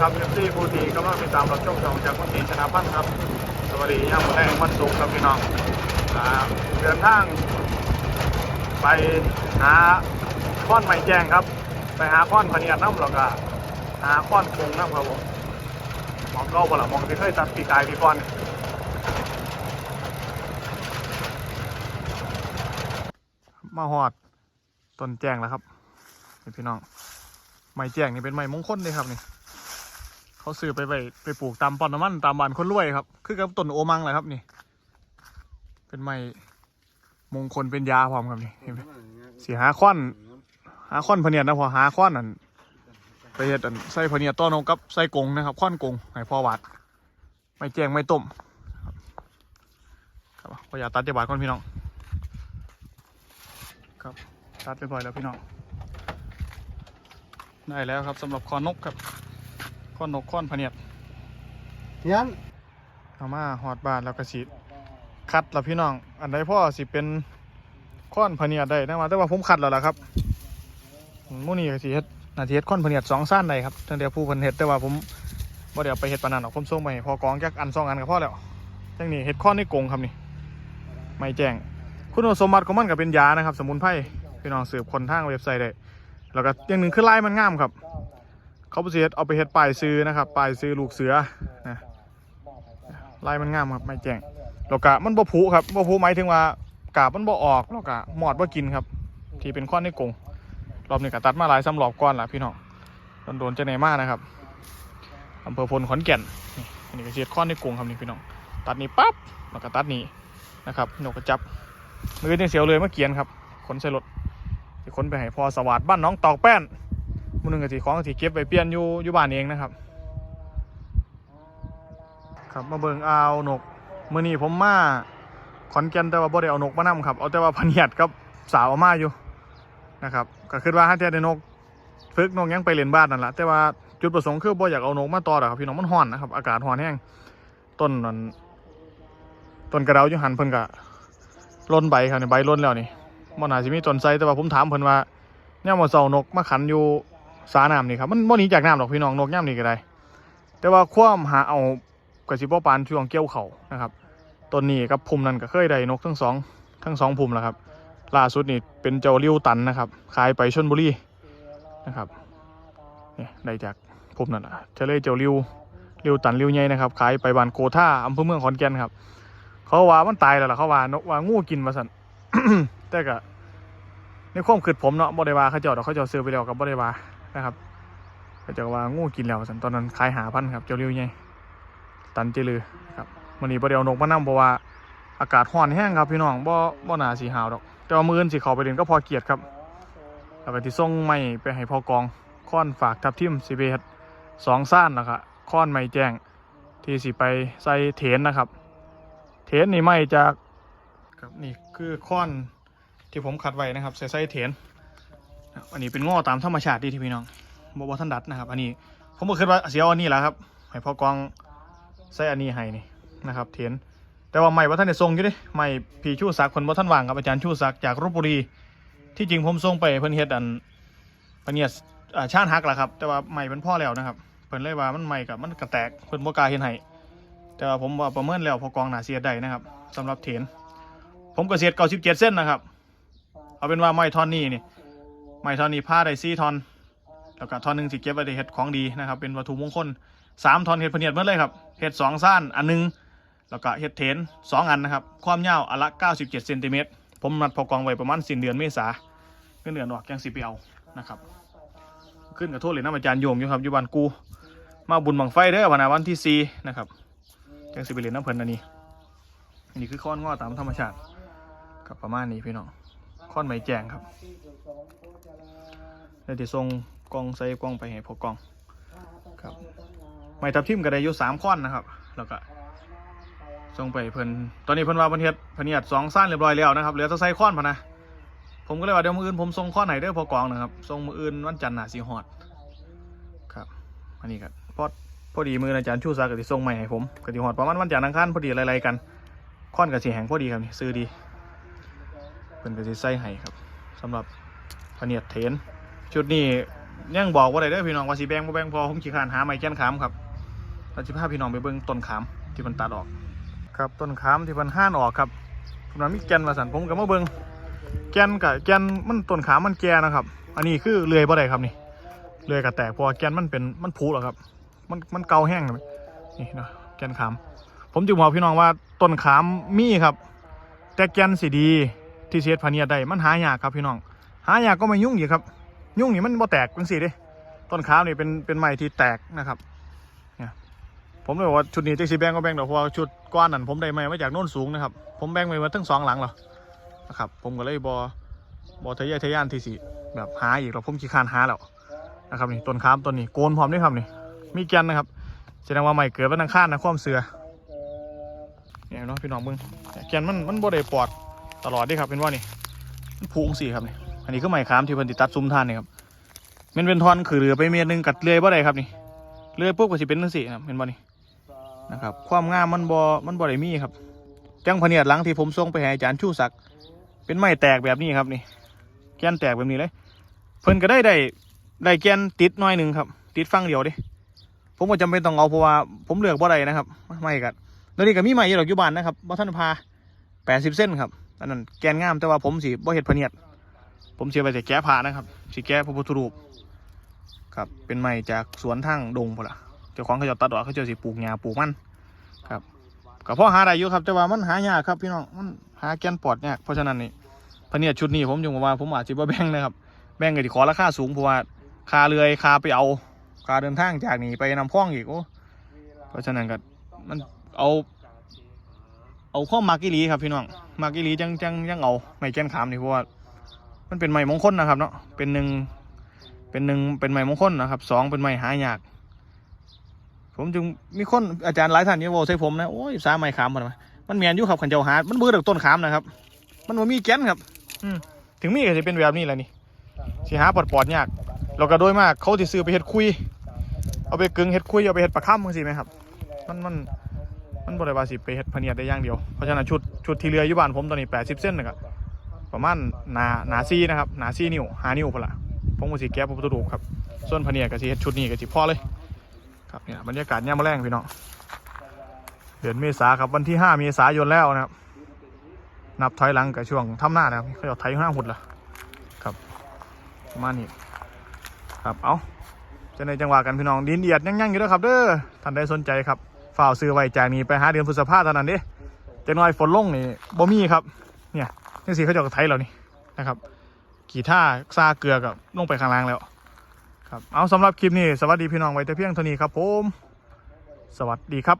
ครับเอฟซีผู้ที่กำลังติดตามรับชมช่องจากคนตีชนะพันธ์ครับ สวัสดีย่ามแรงวันศุกครับพี่น้องอ่าเดินทางไปหาค้อนไม้แจ้งครับ ไปหาค้อนพเนียดน้ำแล้วก็หาค้อนคงน้ำครับผมมองเก้าบ่ละหมองที่เคยตัดปีกายปีก้อนมาหอดต้นแจ้งแล้วครับนี่พี่น้องไม้แจ้งนี่เป็นไม้มงคลเลยครับนี่ เขาซื้อไปไปไปปลูกตามปอนน้ำมันตามบ้านคนรวยครับ คือกับต้นโอมังแหละครับนี่ เป็นไม้มงคลเป็นยาพร้อมครับนี่เห็นไหมสีหาค้อนหาค้อนพเนียดนะพอหาค้อนนั่นไปเฮ็ดอันใส่พเนียดต้อนกับใส่กงนะครับค้อนกงให้พ่อวัดไม่แจ้งไม่ต้มครับพออยาตัดจะบาดก่อนพี่น้องครับตัดไปบ่อยแล้วพี่น้องได้แล้วครับสำหรับคอนกครับ คอนนกคอนพะเนียดยันเอามาหอดบานแล้วก็สีคัดแล้วพี่น้อง อันใดพ่อสิเป็นค้อนพะเนียดได้นะมาแต่ว่าผมคัดแล้วล่ะครับหมู่นี้ก็สิเฮ็ดนาทีเฮ็ดค้อนพะเนียดสองสั้นได้ครับทั้งเดียวผู้เพิ่นเฮ็ดแต่ว่าผมบ่ได้เอาไปเฮ็ดปานนั้นหรอกผมส่งไปให้พอกองจักอันสองอันก็พอแล้วจังนี้เฮ็ดค้อนในกรงครับนี่ไม่แจ้งคุณสมบัติของมันก็เป็นยานะครับ สมุนไพรพี่น้องสืบคนทางเว็บไซต์ได้แล้วก็อย่างหนึ่งคือลายมันงามครับ เขาปเฮ็ดเอาไปเฮ็ดป้ายซื้อนะครับป้ายซื้อลูกเสือนะลายมันงามครับไม่แจ้งแล้วก็มันบ่ผุครับบ่ผุหมายถึงว่ากาบมันบ่ออกแล้วก็หมอดบ่กินครับ ที่เป็นข้อนในกงรอบนี้ก็ตัดมาหลายสำหรอบก้อนละพี่น้องโดนๆจะไหนมากนะครับอำเภอพลขอนแก่นนี่อันนี้ก็เสียดข้อนในกงครับนี่พี่น้องตัดนี้ปั๊บแล้วก็ตัดนี้นะครับนกกระจับมือเนี่ยเสียวเลยเมื่อเกียนครับขนใส่รถขนไปให้พอสวัสดบ้านน้องตอกแป้น มือหนึ่งกับสีของสีเก็บไปเปลี่ยนอยู่อยู่บ้านเองนะครับ ครับมาเบิงเอานกมือนี้ผมมาขอนแก่นแต่ว่าบ่ได้เอานกมานํครับเอาแต่ว่าพะเนียดกับสาวเอามาอยู่นะครับ ก็คือว่าถ้าเทียได้นกฝึกนกยังไปเล่นบ้านนั่นแหละแต่ว่าจุดประสงค์คือบ่อยากเอานกมาต่อหรอกครับพี่น้องมันร้อนนะครับอากาศร้อนแห้งต้นนั้นต้นกระเดาอยู่หันเพิ่นก็ล้นใบครับนี่ใบล้นแล้วนี่บ่น่าสิมีต้นไทรแต่ว่าผมถามเพิ่นว่าย่ามมาเสานกมาขันอยู่ สาน้ำนี่ครับมันบ่หนีจากน้ำหรอกพี่น้องนกย่ามนี่ก็ได้ แต่ว่าความหาเอากระสิบ่ปานช่วงเกี่ยวเขานะครับต้นนี้กับภูมินั้นก็เคยได้นกทั้งสองทั้งสองภูมิแล้วครับล่าสุดนี่เป็นเจ้าริ้วตันนะครับขายไปชนบุรีนะครับเนี่ยได้จากภูมินั่นอะเทเลเจ้าริ้วริ้วตันริ้วใหญ่นะครับขายไปบ้านโกท่าอำเภอเมืองขอนแก่นครับ เขาว่ามันตายแล้วล่ะเขาว่านกว่างูกินมาสั่นแต่ก็ในความคิดผมเนาะบ่ได้ว่าเขาเจ้าดอกเขาเจ้าซื้อไปแล้วกับบ่ได้ว่า นะครับเขาเจ้าว่างูกินแล้วสันตอนนั้นขายหาพันครับเจ้าเลี้ยวใหญ่ตันเจลือครับมันนี้บ่ได้เอานกมานํเพราะว่าอากาศร้อนแห้งครับพี่น้องบ่บ่น่าสิหาวดอกแต่ว่ามืออื่นสิเข้าไปเล่นก็พอเกียรติครับแล้วก็สิส่งไม้ไปให้พ่อกองค้อนฝากทับทิมสิเฮ็ดสองซ่านแล้วก็ค้อนไม้แจ้ง ที่สิไปใส่เถนนะครับ เถนนี่ไม้จากครับนี่คือค้อนที่ผมขัดไว้นะครับใส่ไส้เถน อันนี้เป็นง้อตามธรรมชาติดีที่พี่น้องบอบท่านดัดนะครับ อันนี้ผมก็คิดว่าเสียอันนี้แหละครับให้พ่อกองใส่อันนี้ให้นี่นะครับ เถียนแต่ว่าไม่ว่าท่านได้ทรงอยู่ดิไม่พี่ชูศักดิ์คนบ่ท่านว่างกับอาจารย์ชูศักดิ์จากรบบุรี ที่จริงผมส่งไปเพิ่นเฮ็ดอันเพิ่นเนี่ยชาติฮักแหละครับ แต่ว่าไม่เป็นพ่อแล้วนะครับเพิ่นเลยว่ามันไม่กับมันกระแตกเพิ่นบ่กล้าเฮ็ดให้แต่ว่าผมว่าประเมินแล้วพอกองหนาเสียได้นะครับสำหรับเถียนผมก็เสียด97เส้นนะครับ เอาเป็นว่าไม้ท่อนนี้นี่ ไม้ท่อนนี้ผ้าได้สี่ท่อนแล้วก็ท่อนหนึ่งสิเก็บไว้ในเห็ดของดีนะครับเป็นวัตถุมงคลสามท่อนเห็ดพเนียดหมดเลยครับเห็ดสองซ่านอันหนึงแล้วก็เห็ดเถนสองอันนะครับความยาวอันละ97เซนติเมตรผมนัดพอกองไว้ประมาณสิ้นเดือนเมษาเงินเดือนออกยังสิไปเอานะครับขึ้นกับโทษเลยนะอาจารย์โยมอยู่ครับอยู่บ้านกู มาบุญบังไฟเด้อวันวันที่สี่นะครับจังสิไปเรียนน้ำเพลินอันนี้อันนี้คือข้อนง้อตามธรรมชาติกับประมาณนี้พี่น้อง อนไม้แจงครับเดี๋ยวจะส่งกองใส่กองไปให้พกกองครับไม้ทับทิมก็ได้อยู่สามค้อนนะครับ แล้วก็ส่งไปเพิ่นตอนนี้เพิ่นว่าเพิ่นเฮ็ดเพิ่นเฮ็ดสองสั้นเรียบร้อยแล้วนะครับเหลือแต่ใส่ค้อนพอนะผมก็เลยว่าเดี๋ยวมืออื่นผมส่งค้อนไหนเด้อพอกองนะครับส่งมืออื่นวันจันทร์หน่ะสิฮอดครับอันนี้ก็พอดพอดีมืออาจารย์ชูศักดิ์ก็สิส่งใหม่ให้ผมก็สิฮอดประมาณวันจันทร์อังคารพอดีไล่ๆกันค้อนก็สิแหงพอดีครับนี่ซื้อดี เพิ่นก็สิใส่ให้ครับสำหรับพเนียดเทน ชุดนี้ยังบอกว่าได้เด้อพี่น้องว่าสิแบงบ่แบงพอผมขี้ขานหาไม้แก่นขามครับเราสิพาพี่น้องไปเบิ่งต้นขามที่มันตัดออก ครับต้นขามที่มันห้านออกครับผมว่ามีแกนมาสั่นผมก็มาเบิ่งแกนกับแกนมันต้นขามมันแก่นะครับ อันนี้คือเลื่อยบ่ได้ครับนี่เลื่อยก็แตกพราะว่าแกนมันเป็นมันผุแล้วครับ มันมันเกาแห้งนี่นะแกนขาม ผมจึงบอกพี่น้องว่าต้นขามมีครับ แต่แกนสีดี ที่เสียดพาเนียได้มันหายากครับพี่น้อง หายากก็ไม่ยุ่งอีกครับ ยุ่งนี่มันบ่แตกจังซี่เด้ต้นขามนี่เป็นเป็นไม้ที่แตกนะครับเนี่ยผมเลยบอกว่าชุดนี้จักสิแบงก็แบงดอกเพราะว่าชุดก้อนนั่นผมได้ไม้มาจากโน่นสูงนะครับ ผมแบงไว้มาทั้งสองหลังแล้วนะครับผมก็เลยบอบอทะเยอทะยานที่สิแบบหาอีกแล้วผมขี้คานหาแล้วนะครับนี่ต้นขามต้นนี้โกนพร้อมด้วยครับนี่มีแกนนะครับแสดงว่าใหม่เกิดวันอังคารนะความเสือเนี่ยเนาะพี่น้องมึงแกนมันมันบ่ได้ปลอด ตลอดด้ครับเป็นว่านี่มันพุงสี่ครับนี่อันนี้ก็ใหม่ขามที่เพิ่นติดตัดซุ้มท่านนี่ครับมันเป็นทอนคือเรือไปเมียหนึงกัดเรือบ่ได้ครับนี่เรือปุ๊บก็สิเป็นจังซี่ครับเป็นว่านี่นะครับ ความงามมันบ่มันบ่ได้มีครับจังพเนียดหลังที่ผมส่งไปให้อาจารย์ชูศักดิ์เป็นไม้แตกแบบนี้ครับนี่แกนแตกแบบนี้เลย เพิ่นก็ได้ได้ได้แกนติดหน้อยหนึ่งครับ ติดฟังเดียวดิผมก็จำเป็นต้องเอาเพราะว่าผมเลือกบ่ได้นะครับ ไม่กันแล้วนี่ก็มีใหม่อยู่ดอกอยู่บ้านนะครับบ่ท่านพาแปดสิบเส้นครับ อันนั้นแกนงามแต่ว่าผมสิบ่เฮ็ดพเนียด ผมเสียไปแต่แก้ผ้านะครับสิแก้พระพุทธรูปครับ เป็นไม้จากสวนทางดงพุ่นล่ะเจ้าของเขาจะตัดออกเขาเจะสิปลูกหญ้าปลูกมันครับก็พอหาได้อยู่ครับ แต่ว่ามันหายากครับพี่น้องมันหาแกนปอดยากเพราะฉะนั้นนี่พเนียดชุดนี้ผมจึงบอกว่าผมอาจจะบ่แบ่งนะครับ แบ่งก็สิขอราคาสูงเพราะว่าคาเรือยคาไปเอาคาเดินทางจากนี่ไปนำพ้องอีกโอ้เพราะฉะนั้นก็มันเอา เอาข้อมากิลีครับพี่น้องมากิลีจังจังยังเอาไม่แก้นขามนี่เพราะว่ามันเป็นไม้มงคลนะครับเนาะเป็นหนึ่งเป็นหนึ่งเป็นไม้มงคลนะครับสองเป็นไม้หายาก ผมจึงมีคนอาจารย์หลายท่านเนี่ยบอกใส่ผมนะโอ้ยสาไม้ขามมันมันเมียนอยู่ครับขันเจ้าหามันเบื่อจากต้นขามนะครับ มันมีแก้นครับอืถึงมีก็จะเป็นแบบนี้แหละนี่สิหาปอดปอดๆยากเราก็โดยมากเขาจะซื้อไปเฮ็ดคุย เอาไปกึ่งเฮ็ดคุยเอาไปเฮ็ดปลาค่ำมึงสิไหมครับ มันมัน มันบริวาสิไปเฮ็ดพเนียดได้อย่างเดียว เพราะฉะนั้นชุดชุดที่เรืออยู่บ้านผมตอนนี้แปดสิบเส้นนะครับประมาณหนาหนาซีนะครับหนาซีนิ้วหานิ้วพอละผมก็สิแก้พระพุทธรูปครับ ส่วนพเนียดก็สิเฮ็ดชุดนี้ก็สิพอเลยครับเนี่ยบรรยากาศย่ามแรงพี่น้องเดือนเมษาครับวันที่ห้าเมษายนแล้วนะครับ นับถอยหลังกับช่วงทำหน้านะครับเขาจะไถห้าหุ่นละครับประมาณนี้ครับเอาจะในจังหวะกันพี่น้องดินเอียดยั่งๆอยู่ด้วครับเด้อท่านใดสนใจครับ ฝ่าซื้อไว้จากนี้ไปหาเดือนพฤษภาเท่านั้นเด้จะน้อยฝนลงนี่บ่มีครับ เนี่ยนี่สิเขาจะเอาไทยเรานี่นะครับ กี่ท่าซาเกลือกับลงไปข้างล่างแล้ว ครับ เอาสำหรับคลิปนี้ สวัสดีพี่น้องไว้แต่เพียงเท่านี้ครับผม สวัสดีครับ